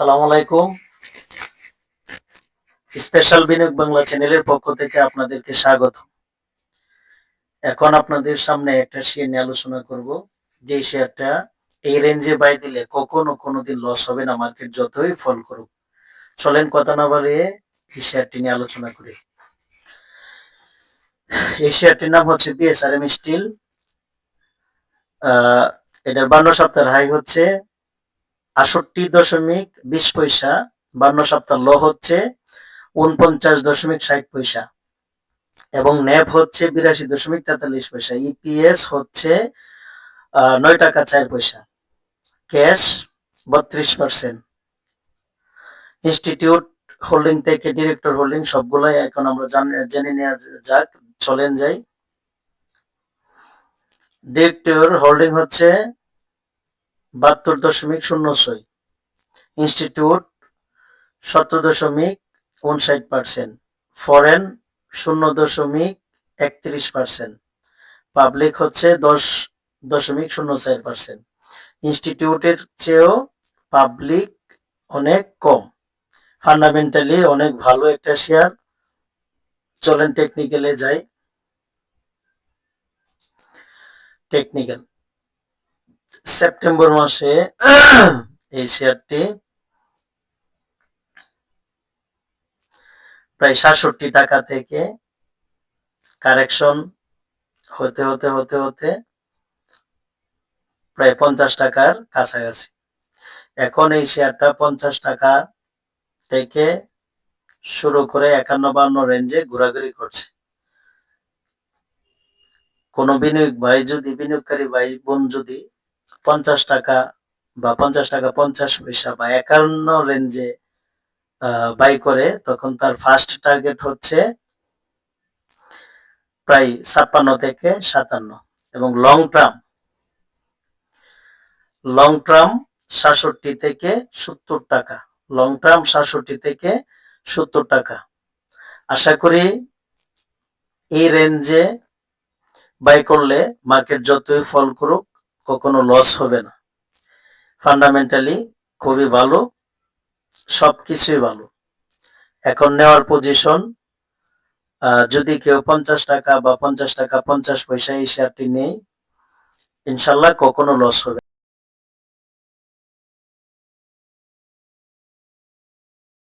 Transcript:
সালাম আলাইকুম। স্পেশাল বিনিয়োগ বাংলা চ্যানেলের পক্ষ থেকে আপনাদেরকে স্বাগত। এখন আপনাদের সামনে একটা শেয়ার নিয়ে আলোচনা করব। যে শেয়ারটা এই রেঞ্জে বাই দিলে কখনো কোনোদিন লস হবে না মার্কেট যতই ফল করুক। চলেন কথা না বাড়িয়ে এই শেয়ারটি নিয়ে আলোচনা করি। এই শেয়ারটির নাম হচ্ছে বিএসআরএম স্টিল এটার বান্ন সপ্তাহের হাই হচ্ছে। আষট্টি দশমিক বিশ পয়সা বান্ন সপ্তাহ লো হচ্ছে উনপঞ্চাশ দশমিক ষাট পয়সা এবং ন্যাপ হচ্ছে বিরাশি দশমিক তেতাল্লিশ পয়সা। ইপিএস হচ্ছে আহ, নয় টাকা চার পয়সা। ক্যাশ বত্রিশ পার্সেন্ট। ইনস্টিটিউট হোল্ডিং থেকে ডিরেক্টর হোল্ডিং সবগুলাই এখন আমরা জেনে নেওয়া যাক চলেন যাই। ডিরেক্টর হোল্ডিং হচ্ছে বাহাত্তর দশমিক শূন্য ছয়। ইনস্টিটিউট সতেরো দশমিক উনষাট পার্সেন্ট। ফরেন শূন্য দশমিক একত্রিশ পার্সেন্ট। পাবলিক হচ্ছে দশ দশমিক শূন্য চার পার্সেন্ট। ইনস্টিটিউটের চেয়েও পাবলিক অনেক কম। ফান্ডামেন্টালি অনেক ভালো একটা শেয়ার। চলেন টেকনিক্যালে যাই। টেকনিক্যাল। সেপ্টেম্বর মাসে এই শেয়ারটি প্রায় সাতষট্টি টাকা থেকে কারেকশন হতে হতে হতে হতে প্রায় পঞ্চাশ টাকার কাছাকাছি। এখন এই শেয়ারটা পঞ্চাশ টাকা থেকে শুরু করে একান্ন, বান্ন রেঞ্জে ঘোরাঘুরি করছে। কোনো বিনিয়োগ ভাই, যদি বিনিয়োগকারী ভাই, বোন যদি পঞ্চাশ টাকা বা পঞ্চাশ টাকা পঞ্চাশ পয়সা বা একান্ন রেঞ্জে বাই করে, তখন তার ফার্স্ট টার্গেট হচ্ছে প্রায় ছাপ্পান্ন থেকে সাতান্ন এবং লং টার্ম লং টার্ম সাতষট্টি থেকে সত্তর টাকা লং টার্ম সাতষট্টি থেকে সত্তর টাকা। আশা করি এই রেঞ্জে বাই করলে মার্কেট যতই ফল করুক কখনো লস হবে না ফান্ডামেন্টালি খুবই ভালো সব কিছুই ভালো এখন নেওয়ার পজিশন যদি কেউ পঞ্চাশ টাকা বা পঞ্চাশ টাকা পঞ্চাশ পয়সা এই শেয়ারটি নেই ইনশাল্লাহ কখনো লস হবে।